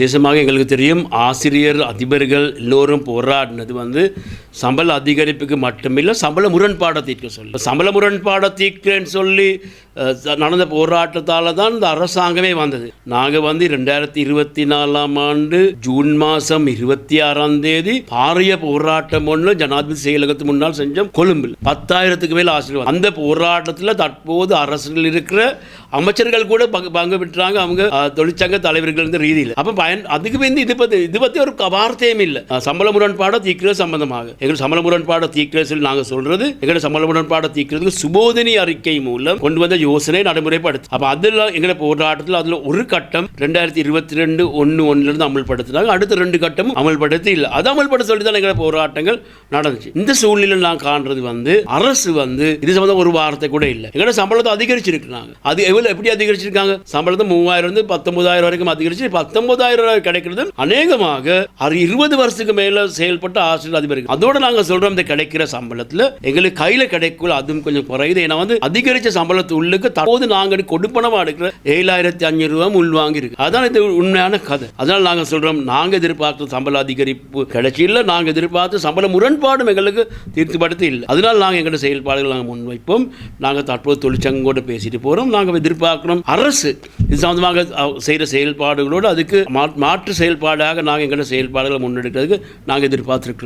விசேஷமாக எங்களுக்கு தெரியும் ஆசிரியர் அதிபர்கள் எல்லோரும் போராடினது வந்து சம்பள அதிகரிப்புக்கு மட்டுமில்லை சம்பள முரண்பாடை தீர்க்க சொல்லி. சம்பள முரண்பாடை தீர்க்கிறேன்னு சொல்லி நடந்த போராட்டத்தால் தான் இந்த அரசாங்கமே வந்தது. நாங்கள் வந்து ரெண்டாயிரத்தி இருபத்தி நாலாம் ஆண்டு ஜூன் மாதம் இருபத்தி ஆறாம் தேதி பாரிய போராட்டம் ஒன்று ஜனாதிபதி செயலகத்துக்கு முன்னால் செஞ்சோம் கொழும்பில். பத்தாயிரத்துக்கு மேல் ஆசிரியர் அந்த போராட்டத்தில் தற்போது அரசில் இருக்கிற அமைச்சர்கள் கூட பங்கு பங்கு பெற்றாங்க. அவங்க தொழிற்சங்க தலைவர்கள் இருந்த ரீதியில். அப்போ பயன் அதுக்கு வந்து இது பற்றி இது பற்றி ஒரு வார்த்தையும் இல்லை. சம்பள முரண்பாடோ தீர்க்கிறது சம்பந்தமாக. எங்கள் சம்பள முரண்பாடோ தீர்க்கிறது நாங்கள் சொல்றது எங்களோட சம்பள முரண்பாடோ தீக்கிறதுக்கு சுபோதனி அறிக்கை மூலம் கொண்டு வந்த யோசனை நடைமுறைப்படுத்து. அப்போ அதில் எங்களை போராட்டத்தில் அதில் ஒரு கட்டம் ரெண்டாயிரத்தி இருபத்தி ரெண்டு ஒன்று ஒன்றுலேருந்து அமல்படுத்தினாங்க. அடுத்த ரெண்டு கட்டமும் அமல்படுத்தி இல்லை. அது அமல்படுத்த சொல்லி தான் எங்களை போராட்டங்கள் நடந்துச்சு. இந்த சூழ்நிலையில் நான் காண்றது வந்து அரசு வந்து இது சம்பந்தம் ஒரு வார்த்தை கூட இல்லை. எங்களோட சம்பளத்தை அதிகரிச்சிருக்காங்க அது எவ்வளோ எப்படி அதிகரிச்சிருக்காங்க? சம்பளத்தை மூவாயிரம் இருந்து பத்தொன்பதாயிரம் வரைக்கும் அதிகரிச்சு பத்தொன்பதாயிரம் ரூபாய் கிடைக்கிறது அநேகமாக அது இருபது வருஷத்துக்கு மேல செயல்பட்ட ஆசிரியர் அதிபர் அதோட நாங்க சொல்றோம் இந்த கிடைக்கிற சம்பளத்துல எங்களுக்கு கையில கிடைக்கல அதுவும் கொஞ்சம் குறையுது. ஏன்னா வந்து அதிகரிச்ச சம்பளத்து உள்ளுக்கு தற்போது நாங்க கொடுப்பனமா எடுக்கிற ஏழாயிரத்தி அஞ்சூறு ரூபாய் உள்வாங்கி இருக்கு அதான் இது உண்மையான கதை. அதனால நாங்க சொல்றோம் நாங்க எதிர்பார்த்த சம்பள அதிகரிப்பு கிடைச்சி இல்லை நாங்க எதிர்பார்த்த சம்பள முரண்பாடும் எங்களுக்கு தீர்த்துப்படுத்தி இல்லை. அதனால நாங்க எங்களோட செயல்பாடுகள் நாங்கள் முன்வைப்போம். நாங்க தற்போது தொழிற்சங்கோடு பேசிட்டு போறோம். நாங்க எதிர்பார்க்கிறோம் அரசு இது சம்பந்தமாக அஹ், செய்யற செயல்பாடுகளோடு அதுக்கு மாற்று செயல்பாடாக நாங்கள் எங்களோட செயல்பாடுகளை முன்னெடுக்கிறதுக்கு நாங்கள் எதிர்பார்த்துருக்கிறோம்.